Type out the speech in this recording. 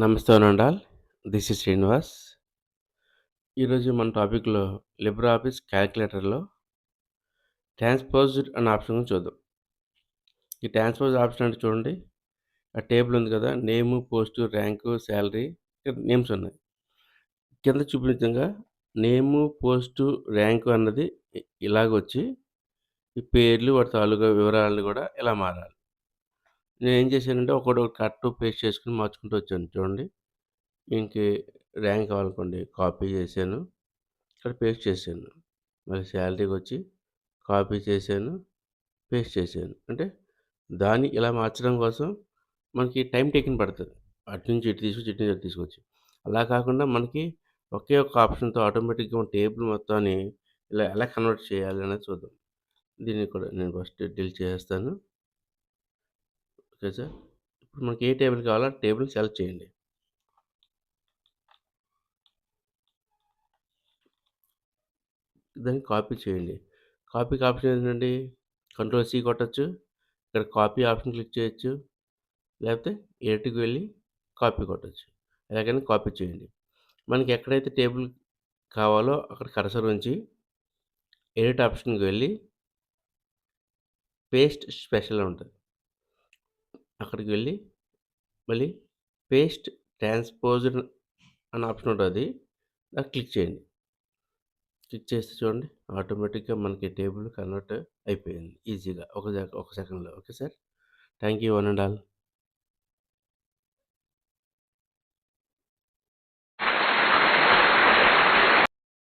నమస్తే అనండాల్ this is Srinivas. ఈరోజు మన టాపిక్‌లో లిబ్రాఆఫీస్ క్యాలిక్యులేటర్‌లో ట్రాన్స్‌పోజ్డ్ అనే ఆప్షన్ గురించి చూద్దాం. ఈ ట్రాన్స్‌పోజ్ ఆప్షన్ అంటే చూడండి. ఆ టేబుల్ ఉంది కదా! నేము, పోస్టు, ర్యాంకు, శాలరీ ఇక్కడ నేమ్స్ ఉన్నాయి. కింద చూపిన విధంగా నేము, పోస్టు, ర్యాంకు అన్నది ఇలాగ వచ్చి ఈ పేర్లు వాటి తాలూకా వివరాలను కూడా ఇలా మారాలి. నేను ఏం చేశానంటే ఒకటి కట్టు పేస్ట్ చేసుకుని మార్చుకుంటూ వచ్చాను చూడండి. ఇంకే ర్యాంక్ కావాలనుకోండి కాపీ చేశాను. ఇక్కడ పేస్ట్ చేశాను. మళ్ళీ వచ్చి కాపీ చేశాను. పేస్ట్ చేశాను. అంటే దాన్ని ఇలా మార్చడం కోసం మనకి టైం టేకింగ్ పడుతుంది అటు నుంచి ఇటు తీసుకొచ్చి, ఇటు నుంచి అటు తీసుకొచ్చి. అలా కాకుండా మనకి ఒకే ఒక ఆప్షన్‌తో ఆటోమేటిక్‌గా మన టేబుల్ మొత్తాన్ని ఇలా ఎలా కన్వర్ట్ చేయాలి అనేది చూద్దాం. దీన్ని కూడా నేను ఫస్ట్ డీల్ చేసేస్తాను. Okay sir. ఇప్పుడు మనకి ఏ టేబుల్ కావాలో టేబుల్ సెలెక్ట్ చేయండి. దాన్ని కాపీ చేయండి. కాపీకి ఆప్షన్ ఏంటండి? కంట్రోల్ సి కొట్టచ్చు ఇక్కడ కాపీ ఆప్షన్ క్లిక్ చేయొచ్చు. లేకపోతే ఎడిట్‌కి వెళ్ళి కాపీ కొట్టచ్చు ఎలాగైనా కాపీ చేయండి. మనకి ఎక్కడైతే టేబుల్ కావాలో అక్కడ కరసర్ ఉంచి ఎడిట్ ఆప్షన్‌కి వెళ్ళి పేస్ట్ స్పెషల్ ఉంటుంది అక్కడికి వెళ్ళి మళ్ళీ పేస్ట్ ట్రాన్స్‌పోజ్డ్ అనే ఆప్షన్ ఉంటుంది దాన్ని క్లిక్ చేయండి. క్లిక్ చేస్తే చూడండి ఆటోమేటిక్‌గా మనకి టేబుల్ కన్వర్ట్ అయిపోయింది ఈజీగా. ఒక ఒక సెకండ్‌లో. Okay sir. Thank you one and all.